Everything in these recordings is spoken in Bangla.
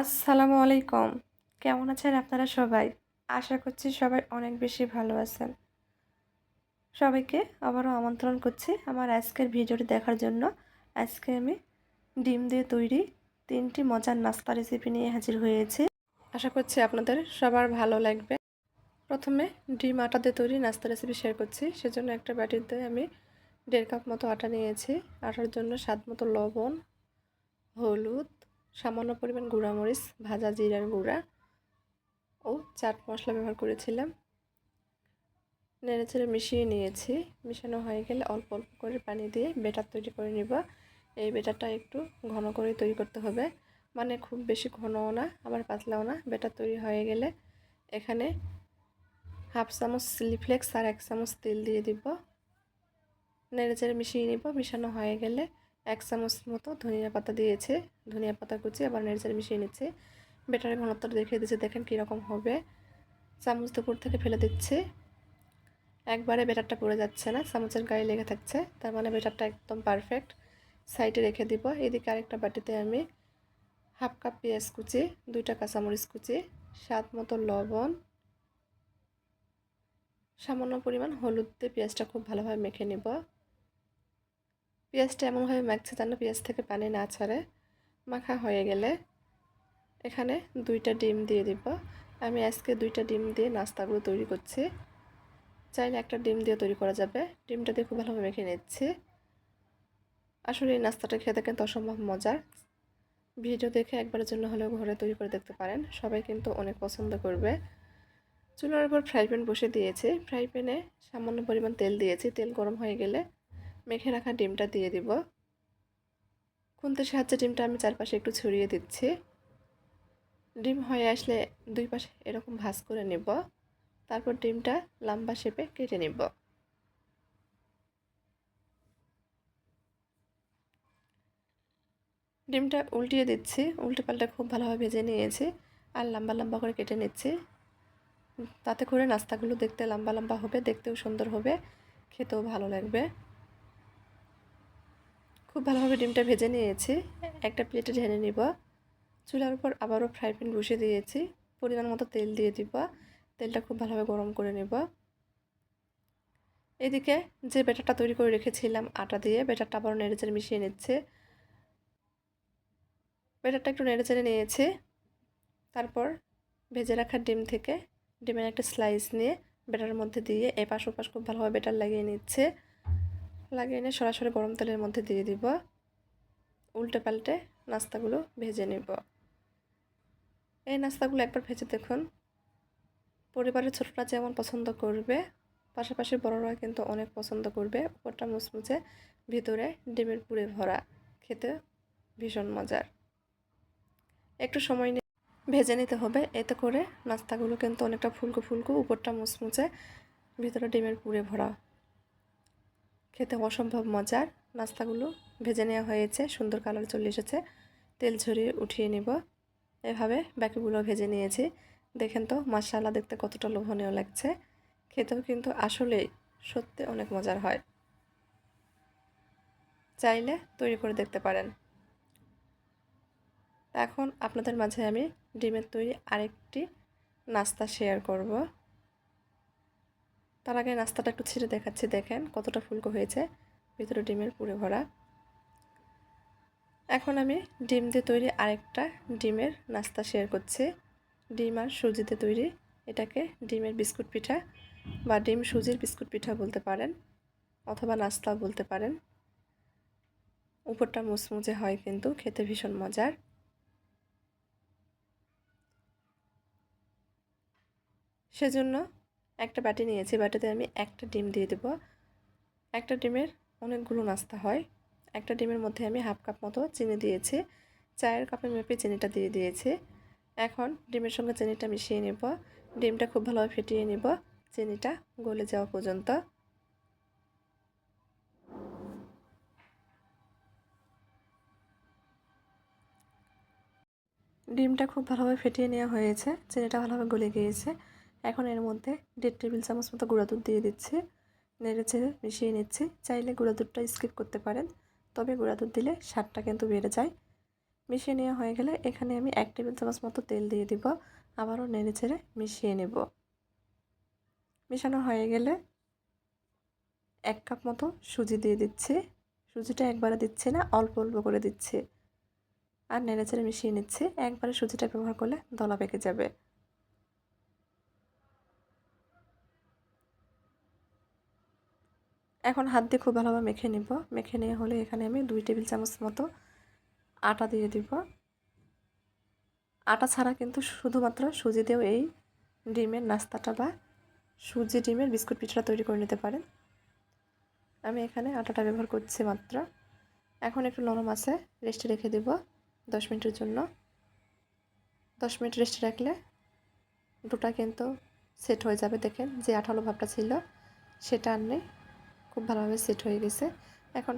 আসসালামু আলাইকুম। কেমন আছেন আপনারা সবাই? আশা করছি সবাই অনেক বেশি ভালো আছেন। সবাইকে আবারও আমন্ত্রণ করছি আমার আজকের ভিডিওটি দেখার জন্য। আজকে আমি ডিম দিয়ে তৈরি তিনটি মজার নাস্তা রেসিপি নিয়ে হাজির হয়েছি। আশা করছি আপনাদের সবার ভালো লাগবে। প্রথমে ডিম আটা দিয়ে তৈরি নাস্তা রেসিপি শেয়ার করছি। সেজন্য একটা বাটিতে আমি দেড় কাপ মতো আটা নিয়েছি। আটার জন্য স্বাদ মতো লবণ, হলুদ সামান্য পরিমাণ গুঁড়ামরিচ, ভাজা জিরার গুঁড়া ও চাট মশলা ব্যবহার করেছিলাম। নেড়েচেড়ে মিশিয়ে নিয়েছি। মিশানো হয়ে গেলে অল্প অল্প করে পানি দিয়ে বেটার তৈরি করে নিব। এই বেটারটা একটু ঘন করে তৈরি করতে হবে। মানে খুব বেশি ঘনও না, আবার পাতলাও না। বেটার তৈরি হয়ে গেলে এখানে হাফ চামচ সিলিফ্লেক্স আর এক চামচ তেল দিয়ে দিব। নেড়েচেড়ে মিশিয়ে নিব। মিশানো হয়ে গেলে এক চামচ মতো ধনিয়া পাতা দিয়েছে। ধনিয়া পাতা কুচি আবার নেড়েচেড়ে মিশিয়ে নিচ্ছে। বেটারের ঘনত্বটা দেখিয়ে দিচ্ছে, দেখেন কীরকম হবে। চামচ দুপুর থেকে ফেলে দিচ্ছে। একবারে বেটারটা পড়ে যাচ্ছে না, চামচের গায়ে লেগে থাকছে। তার মানে ব্যাটারটা একদম পারফেক্ট সাইডে রেখে দিব। এদিকে আরেকটা বাটিতে আমি হাফ কাপ পেঁয়াজ কুচি, দুইটা কাঁচামরিচ কুচি, স্বাদ মতো লবণ, সামান্য পরিমাণ হলুদ দিয়ে পেঁয়াজটা খুব ভালোভাবে মেখে নেব। পেঁয়াজটা এমনভাবে মাখছে যেন পেঁয়াজ থেকে পানি না ছাড়ে, মাখা হয়ে গেলে এখানে দুইটা ডিম দিয়ে দিব। আমি আজকে দুইটা ডিম দিয়ে নাস্তাগুলো তৈরি করছি। চাইলে একটা ডিম দিয়ে তৈরি করা যাবে। ডিমটা দিয়ে খুব ভালোভাবে মেখে নিচ্ছি। আসলে এই নাস্তাটা খেতে কিন্তু অসম্ভব মজার। ভিডিও দেখে একবারের জন্য হলেও ঘরে তৈরি করে দেখতে পারেন। সবাই কিন্তু অনেক পছন্দ করবে। চুলার উপর ফ্রাই প্যান বসে দিয়েছি। ফ্রাই প্যানে সামান্য পরিমাণ তেল দিয়েছি। তেল গরম হয়ে গেলে মেখে রাখা ডিমটা দিয়ে দিব। খুন্তির সাহায্যে ডিমটা আমি চারপাশে একটু ছড়িয়ে দিচ্ছি। ডিম হয়ে আসলে দুই পাশে এরকম ভাজ করে নেব। তারপর ডিমটা লম্বা শেপে কেটে নেব। ডিমটা উল্টিয়ে দিচ্ছি। উল্টে পাল্টা খুব ভালোভাবে ভেজে নিয়েছি আর লম্বা লম্বা করে কেটে নিচ্ছি। তাতে করে নাস্তাগুলো দেখতে লম্বা লম্বা হবে, দেখতেও সুন্দর হবে, খেতেও ভালো লাগবে। খুব ভালোভাবে ডিমটা ভেজে নিয়েছি। একটা প্লেটে ঢেলে নিব। চুলার উপর আবারও ফ্রাই প্যান বসিয়ে দিয়েছি। পরিমাণ মতো তেল দিয়ে দিব। তেলটা খুব ভালোভাবে গরম করে নেব। এদিকে যে ব্যাটারটা তৈরি করে রেখেছিলাম আটা দিয়ে, ব্যাটারটা আবারও নেড়েচেড়ে মিশিয়ে নিচ্ছে। ব্যাটারটা একটু নেড়েচেড়ে নিয়েছে। তারপর ভেজে রাখা ডিম থেকে ডিমের একটা স্লাইস নিয়ে ব্যাটারের মধ্যে দিয়ে এপাশ ওপাশ খুব ভালোভাবে ব্যাটার লাগিয়ে নিচ্ছে। লাগিয়ে এনে সরাসরি গরম তেলের মধ্যে দিয়ে দিব। উল্টে পাল্টে নাস্তাগুলো ভেজে নেব। এই নাস্তাগুলো একবার ভেজে দেখুন। পরিবারের ছোটরা যেমন পছন্দ করবে, পাশাপাশি বড়রা কিন্তু অনেক পছন্দ করবে। উপরটা মুচমুচে, ভিতরে ডিমের পুরে ভরা। খেতে ভীষণ মজার। একটু সময় নিয়ে ভেজে নিতে হবে। এতে করে নাস্তাগুলো কিন্তু অনেকটা ফুলকো ফুলকো, উপরটা মুচমুচে, ভিতরে ডিমের পুরে ভরা খেতে অসম্ভব মজার। নাস্তাগুলো ভেজে নেওয়া হয়েছে, সুন্দর কালার চলে এসেছে। তেল ঝরিয়ে উঠিয়ে নিব। এভাবে বাকিগুলো ভেজে নিয়েছি। দেখেন তো মশালা দেখতে কতটা লোভনীয় লাগছে। খেতেও কিন্তু আসলেই সত্যি অনেক মজার হয়। চাইলে তৈরি করে দেখতে পারেন। এখন আপনাদের মাঝে আমি ডিমের তৈরি আরেকটি নাস্তা শেয়ার করব। তার আগে নাস্তাটা একটু ছিঁড়ে দেখাচ্ছি, দেখেন কতটা ফুলকো হয়েছে। ভিতরে ডিমের পুরে ভরা। এখন আমি ডিম দিয়ে তৈরি আরেকটা ডিমের নাস্তা শেয়ার করছি। ডিম আর সুজিতে তৈরি। এটাকে ডিমের বিস্কুট পিঠা বা ডিম সুজির বিস্কুট পিঠা বলতে পারেন অথবা নাস্তাও বলতে পারেন। উপরটা মুচমুচে হয় কিন্তু, খেতে ভীষণ মজার। সেজন্য একটা বাটি নিয়েছি বাটিতে আমি একটা ডিম দিয়ে দেবো। একটা ডিমের অনেকগুলো নাস্তা হয়। একটা ডিমের মধ্যে আমি হাফ কাপ মতো চিনি দিয়েছি। চায়ের কাপের মেপে চিনিটা দিয়ে দিয়েছি। এখন ডিমের সঙ্গে চিনিটা মিশিয়ে নেব। ডিমটা খুব ভালোভাবে ফেটিয়ে নেব। চিনিটা গলে যাওয়া পর্যন্ত। ডিমটা খুব ভালোভাবে ফেটিয়ে নেওয়া হয়েছে। চিনিটা ভালোভাবে গলে গিয়েছে। এখন এর মধ্যে দেড় টেবিল চামচ মতো গুঁড়া দুধ দিয়ে দিচ্ছি। নেড়ে চেড়ে মিশিয়ে নিচ্ছি। চাইলে গুঁড়া দুধটা স্কিপ করতে পারেন, তবে গুঁড়া দুধ দিলে স্বাদটা কিন্তু বেড়ে যায়। মিশিয়ে নেওয়া হয়ে গেলে এখানে আমি এক টেবিল চামচ মতো তেল দিয়ে দিব। আবারও নেড়ে ছেড়ে মিশিয়ে নেব। মেশানো হয়ে গেলে এক কাপ মতো সুজি দিয়ে দিচ্ছি। সুজিটা একবারে দিচ্ছি না, অল্প অল্প করে দিচ্ছি। আর নেড়ে চেড়ে মিশিয়ে নিচ্ছি। একবারে সুজিটা ব্যবহার করলে দলা পেকে যাবে। এখন হাত দিয়ে খুব ভালোভাবে মেখে নিব। মেখে নিয়ে হলে এখানে আমি দুই টেবিল চামচ মতো আটা দিয়ে দিব। আটা ছাড়া কিন্তু শুধুমাত্র সুজি দিয়েও এই ডিমের নাস্তাটা বা সুজি ডিমের বিস্কুট পিঠাটা তৈরি করে নিতে পারেন। আমি এখানে আটাটা ব্যবহার করছি মাত্র। এখন একটু নরম আছে রেস্টে রেখে দেব দশ মিনিটের জন্য। দশ মিনিট রেস্টে রাখলে দুটা কিন্তু সেট হয়ে যাবে। দেখেন যে আঠালো ভাবটা ছিল, সেটা আর নেই। খুব ভালোভাবে সেট হয়ে গেছে। এখন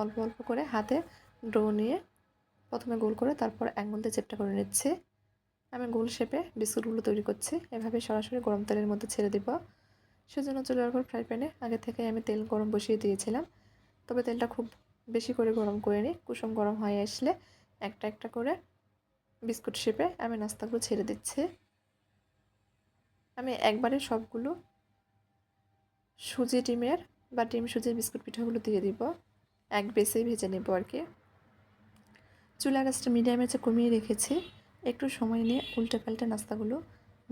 অল্প অল্প করে হাতে ডো নিয়ে প্রথমে গোল করে তারপর অ্যাঙ্গুল দিয়ে চেপটা করে নিচ্ছে। আমি গোল শেপে বিস্কুটগুলো তৈরি করছি। এভাবে সরাসরি গরম তেলের মধ্যে ছেড়ে দিব। সেজন্য চুলার উপর ফ্রাই প্যানে আগে থেকে আমি তেল গরম বসিয়ে দিয়েছিলাম। তবে তেলটা খুব বেশি করে গরম করে নিই কুসুম গরম হয়ে আসলে একটা একটা করে বিস্কুট শেপে আমি নাস্তাগুলো ছেড়ে দিচ্ছি। আমি একবারে সবগুলো সুজি ডিমের বা ডিম, সুজির বিস্কুট পিঠাগুলো দিয়ে দিব। এক বেসেই ভেজে নেব আর কি চুলা গাছটা মিডিয়ামে যে কমিয়ে রেখেছি। একটু সময় নিয়ে উল্টে পাল্টে নাস্তাগুলো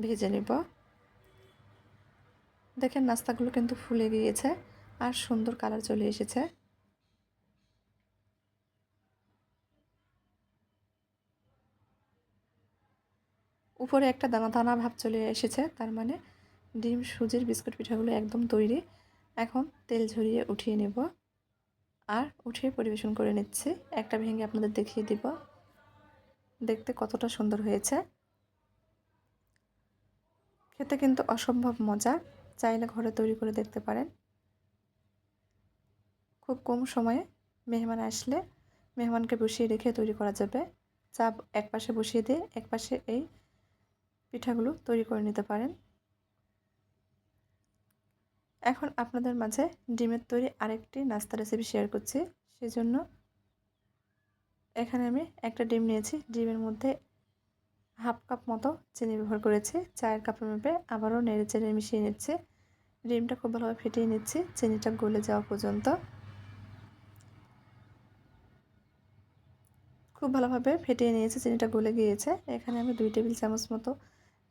ভেজে নেব। দেখেন নাস্তাগুলো কিন্তু ফুলে গিয়েছে আর সুন্দর কালার চলে এসেছে। উপরে একটা দানা দানা ভাব চলে এসেছে, তার মানে ডিম, সুজির বিস্কুট পিঠাগুলো একদম তৈরি। এখন তেল ঝরিয়ে উঠিয়ে নেব। আর উঠিয়ে পরিবেশন করে নিচ্ছি। একটা ভেঙে আপনাদের দেখিয়ে দিব। দেখতে কতটা সুন্দর হয়েছে। খেতে কিন্তু অসম্ভব মজা। চাইলে ঘরে তৈরি করে দেখতে পারেন। খুব কম সময়ে মেহমান আসলে মেহমানকে বসিয়ে রেখে তৈরি করা যাবে। চা এক পাশে বসিয়ে দিয়ে এক পাশে এই পিঠাগুলো তৈরি করে নিতে পারেন। এখন আপনাদের মাঝে ডিমের তৈরি আরেকটি নাস্তা রেসিপি শেয়ার করছি। সেজন্য এখানে আমি একটা ডিম নিয়েছি। ডিমের মধ্যে হাফ কাপ মতো চিনি ব্যবহার করেছি। চায়ের কাপের মেপে আবারও নেড়ে চেড়ে মিশিয়ে নিচ্ছি। ডিমটা খুব ভালোভাবে ফেটিয়ে নিচ্ছি। চিনিটা গলে যাওয়া পর্যন্ত। খুব ভালোভাবে ফেটিয়ে নিয়েছি। চিনিটা গলে গিয়েছে। এখানে আমি দুই টেবিল চামচ মতো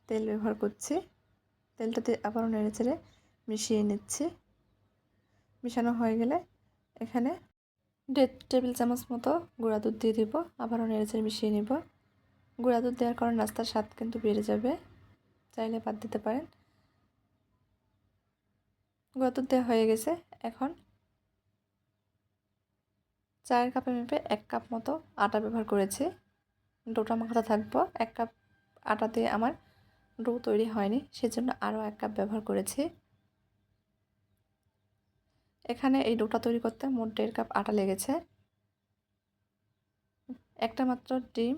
তেল ব্যবহার করছি। তেলটাতে আবারও নেড়ে চেড়ে মিশিয়ে নিচ্ছি। মিশানো হয়ে গেলে এখানে দেড় টেবিল চামচ মতো গুঁড়া দুধ দিয়ে দিব। আবারও নেড়েচেড়ে মিশিয়ে নিব। গুঁড়া দুধ দেওয়ার কারণে নাস্তার স্বাদ কিন্তু বেড়ে যাবে। চাইলে বাদ দিতে পারেন। গুঁড়া দুধ দেওয়া হয়ে গেছে। এখন চায়ের কাপে মেপে এক কাপ মতো আটা ব্যবহার করেছি। ডোটা মাখাতে থাকব। এক কাপ আটা দিয়ে আমার ডো তৈরি হয়নি, সেজন্য আরও এক কাপ ব্যবহার করেছি। এখানে এই ডোটা তৈরি করতে মোট দেড় কাপ আটা লেগেছে। একটা মাত্র ডিম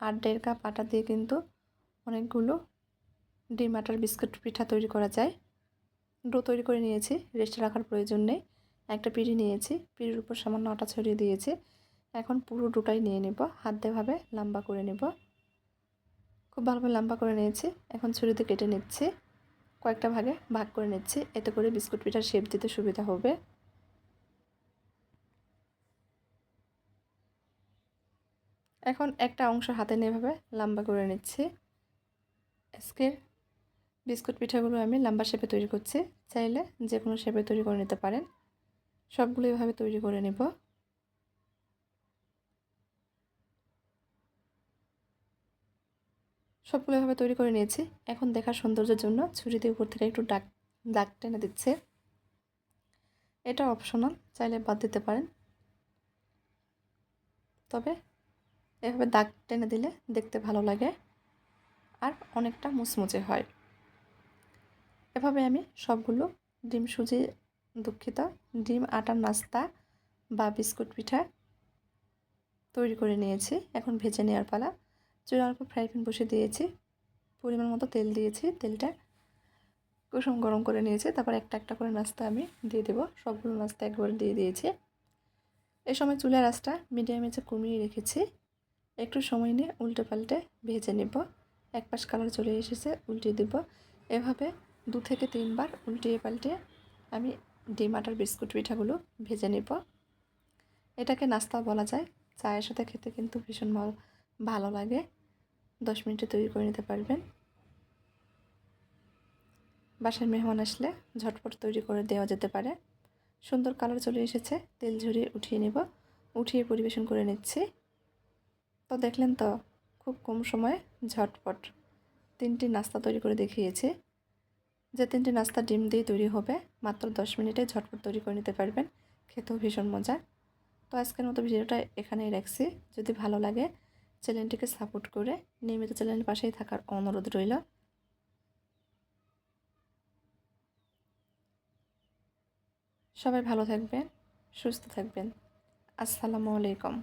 আর দেড় কাপ আটা দিয়ে কিন্তু অনেকগুলো ডিম, আটার বিস্কুট, পিঠা তৈরি করা যায়। ডো তৈরি করে নিয়েছি, রেস্টে রাখার প্রয়োজন নেই। একটা পিড়ি নিয়েছি, পিড়ির উপর সামান্য আটা ছড়িয়ে দিয়েছি। এখন পুরো ডোটাই নিয়ে নেব, হাত দেভাবে লম্বা করে নেব। খুব ভালোভাবে লম্বা করে নিয়েছি, এখন ছুরিতে কেটে নিচ্ছি। কয়েকটা ভাগে ভাগ করে নিচ্ছি। এতে করে বিস্কুট পিঠার শেপ দিতে সুবিধা হবে। এখন একটা অংশ হাতে নেভাবে লম্বা করে নিচ্ছি। আজকে বিস্কুট পিঠাগুলো আমি লম্বা শেপে তৈরি করছি। চাইলে যে কোনো শেপে তৈরি করে নিতে পারেন। সবগুলো এভাবে তৈরি করে নেব। সবগুলো এভাবে তৈরি করে নিয়েছি। এখন দেখার সৌন্দর্যের জন্য ছুরিতে উপর থেকে একটু ডাক, দাগ টেনে দিচ্ছে। এটা অপশনাল চাইলে বাদ দিতে পারেন। তবে এভাবে দাগ টেনে দিলে দেখতে ভালো লাগে আর অনেকটা মুচমুচে হয়। এভাবে আমি সবগুলো ডিম সুজি, দুঃখিত, ডিম, আটার নাস্তা বা বিস্কুট পিঠা তৈরি করে নিয়েছি। এখন ভেজে নেওয়ার পালা। চুলার উপর ফ্রাই প্যান বসে দিয়েছি। পরিমাণ মতো তেল দিয়েছি। তেলটা কুসুম গরম করে নিয়েছি। তারপর একটা একটা করে নাস্তা আমি দিয়ে দেবো। সবগুলো নাস্তা একবার দিয়ে দিয়েছি। এ সময় চুলার আঁচটা মিডিয়ামে যে কমিয়ে রেখেছি। একটু সময় নিয়ে উল্টে পাল্টে ভেজে নেব। এক পাশ কালার চলে এসেছে, উল্টিয়ে দেব। এভাবে দু থেকে তিনবার উল্টিয়ে পাল্টে আমি ডিম, আটার বিস্কুট, পিঠাগুলো ভেজে নেব। এটাকে নাস্তা বলা যায়। চায়ের সাথে খেতে কিন্তু ভীষণ ভালো লাগে। দশ মিনিটে তৈরি করে নিতে পারবেন। বাসায় মেহমান আসলে ঝটপট তৈরি করে দেওয়া যেতে পারে। সুন্দর কালার চলে এসেছে, তেল ঝরিয়ে উঠিয়ে নেব। উঠিয়ে পরিবেশন করে নিচ্ছি। তো দেখলেন তো, খুব কম সময়ে ঝটপট তিনটি নাস্তা তৈরি করে দেখিয়েছি। যে তিনটি নাস্তা ডিম দিয়ে তৈরি হবে, মাত্র দশ মিনিটে ঝটপট তৈরি করে নিতে পারবেন। খেতেও ভীষণ মজা। তো আজকের মতো ভিডিওটা এখানেই রাখছি। যদি ভালো লাগে চ্যানেলটিকে সাপোর্ট করে নিয়মিত চ্যানেলের পাশেই থাকার অনুরোধ রইল। সবাই ভালো থাকবেন, সুস্থ থাকবেন। আসসালামু আলাইকুম।